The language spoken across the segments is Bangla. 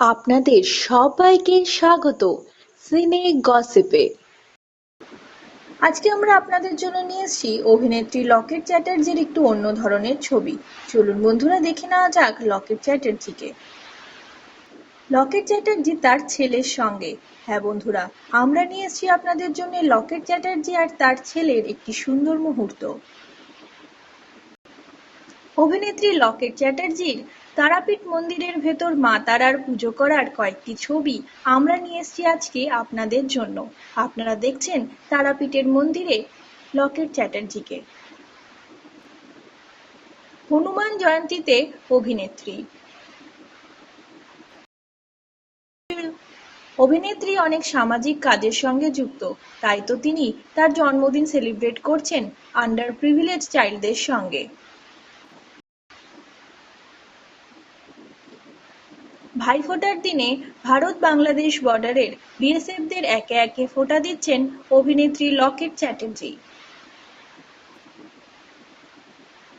আপনাদের সবাইকে স্বাগত সিনে গসিপে। আজকে আমরা আপনাদের জন্য নিয়ে এসেছি অভিনেত্রী লকেট চ্যাটার্জির একটু অন্য ধরনের ছবি। চলুন বন্ধুরা দেখে নেওয়া যাক লকেট চ্যাটার্জিকে। লকেট চ্যাটার্জি তার ছেলের সঙ্গে। হ্যাঁ বন্ধুরা, আমরা নিয়ে এসেছি আপনাদের জন্য লকেট চ্যাটার্জি আর তার ছেলের একটি সুন্দর মুহূর্ত। অভিনেত্রী লকেট চ্যাটার্জির তারাপীঠ মন্দিরের ভেতর মা তারার পুজো করার কয়েকটি ছবি আমরা নিয়ে এসেছি আজকে আপনাদের জন্য। আপনারা দেখছেন তারাপীঠের মন্দিরে লকেট চ্যাটার্জিকে। হনুমান জয়ন্তীতে অভিনেত্রী। অভিনেত্রী অনেক সামাজিক কাজের সঙ্গে যুক্ত, তাই তো তিনি তার জন্মদিন সেলিব্রেট করছেন আন্ডার প্রিভিলেজ চাইল্ডদের সঙ্গে। ভাইফোঁটার দিনে ভারত বাংলাদেশ বর্ডারের বিএসএফদের একে একে ফোঁটা দিচ্ছেন অভিনেত্রী লকেট চ্যাটার্জি।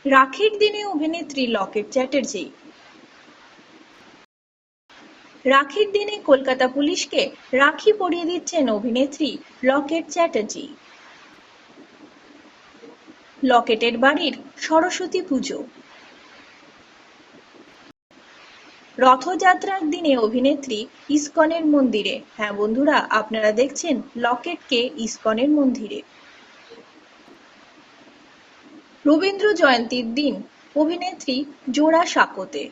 রাখির দিনে অভিনেত্রী লকেট চ্যাটার্জি। রাখির দিনে কলকাতা পুলিশকে রাখি পরিয়ে দিচ্ছেন অভিনেত্রী লকেট চ্যাটার্জি। লকেটের বাড়ির সরস্বতী পুজো। রথযাত্রার দিনে অভিনেত্রী ইসকনের মন্দিরে। হ্যাঁ বন্ধুরা, আপনারা দেখছেন লকেটকে ইসকনের মন্দিরে। রবীন্দ্র জয়ন্তীর দিন, অভিনেত্রী জোড়া সাকোতে।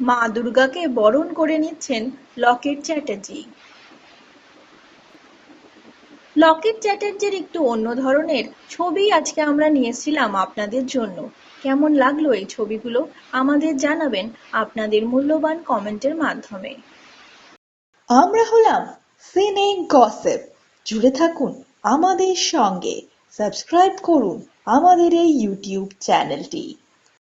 মা দুর্গাকে বরণ করে নিচ্ছেন লকেট চ্যাটার্জি লকেট চ্যাটার্জির একটু অন্য ধরনের ছবি আজকে আমরা নিয়েছিলাম আপনাদের জন্য। কেমন লাগল এই ছবিগুলো? আমাদের জানাবেন আপনাদের মূল্যবান কমেন্টের মাধ্যমে। আমরা হলাম সিনে গসিপ জুড়ে থাকুন আমাদের সঙ্গে। সাবস্ক্রাইব করুন আমাদের এই ইউটিউব চ্যানেলটি।